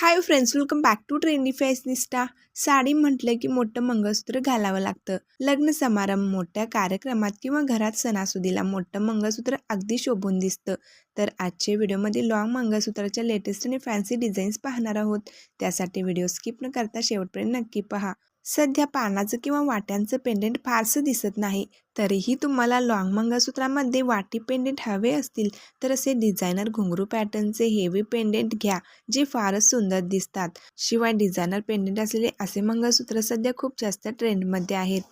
Hi friends welcome back to trendy fashionista sari म्हटलं की मोठं मंगळसूत्र घालावं लागतं. लग्न समारंभ मोठ्या कार्यक्रमात किंवा घरात सणासुदीला मोठं मंगळसूत्र अगदी शोभून दिसतं. तर आजच्या व्हिडिओमध्ये लॉंग मंगळसूत्राच्या लेटेस्ट आणि फॅन्सी डिझाईन्स पाहणार आहोत. त्यासाठी व्हिडिओ स्किप न करता शेवटपर्यंत नक्की पहा. सध्या पानाचं किंवा वाट्यांचं पेंडेंट फारसं दिसत नाही. तरीही तुम्हाला लॉंग मंगळसूत्रामध्ये वाटी पेंडेंट हवे असतील तर असे डिझायनर घुंगरू पॅटर्नचे हेवी पेंडेंट घ्या जे फारच सुंदर दिसतात. शिवाय डिझायनर पेंडेंट असलेले असे मंगळसूत्र सध्या खूप जास्त ट्रेंडमध्ये आहेत.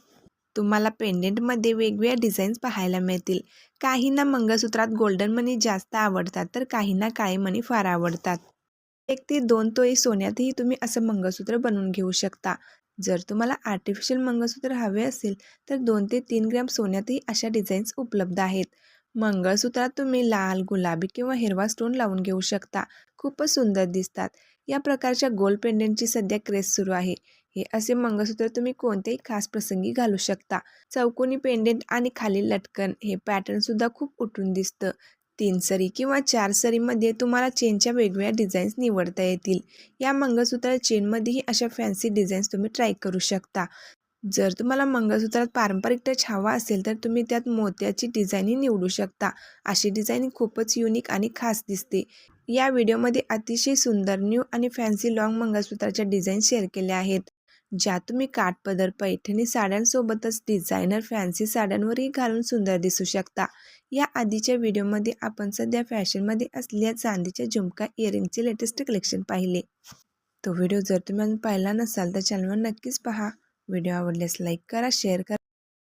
तुम्हाला पेंडेंटमध्ये वेगवेगळ्या डिझाईन्स पाहायला मिळतील. काहींना मंगळसूत्रात गोल्डन मनी जास्त आवडतात तर काहींना काळे मनी फार आवडतात. एक ते दोन तोळी सोन्यातही तुम्ही असं मंगळसूत्र बनवून घेऊ शकता. जर तुम्हाला आर्टिफिशियल मंगळसूत्र हवे असेल तर दोन ते तीन ग्रॅम सोन्यातही अशा डिझाईन्स उपलब्ध आहेत. मंगळसूत्रात तुम्ही लाल गुलाबी किंवा हिरवा स्टोन लावून घेऊ शकता. खूपच सुंदर दिसतात. या प्रकारच्या गोल्ड पेंडेंटची सध्या क्रेज सुरू आहे. हे असे मंगळसूत्र तुम्ही कोणत्याही खास प्रसंगी घालू शकता. चौकोनी पेंडेंट आणि खाली लटकन हे पॅटर्नसुद्धा खूप उठून दिसतं. तीन सरी किंवा चार सरीमध्ये तुम्हाला चेनच्या वेगवेगळ्या डिझाईन्स निवडता येतील. या मंगळसूत्र चेनमध्येही अशा फॅन्सी डिझाईन्स तुम्ही ट्राय करू शकता. जर तुम्हाला मंगळसूत्रात पारंपरिक टच हवा असेल तर तुम्ही त्यात मोत्याची डिझाईनही निवडू शकता. अशी डिझाईन खूपच युनिक आणि खास दिसते. या व्हिडिओमध्ये अतिशय सुंदर न्यू आणि फॅन्सी लॉंग मंगळसूत्राच्या डिझाईन शेअर केल्या आहेत. ज्या तुम्ही काठपदर पैठणी साड्यांसोबतच डिझायनर फॅन्सी साड्यांवरही घालून सुंदर दिसू शकता. या आधीच्या व्हिडिओमध्ये आपण सध्या फॅशनमध्ये असलेल्या चांदीच्या झुमका इयरिंगचे लेटेस्ट कलेक्शन पाहिले. तो व्हिडिओ जर तुम्ही अजून पाहिला नसाल तर चॅनलवर नक्कीच पहा. व्हिडिओ आवडल्यास लाईक करा शेअर करा.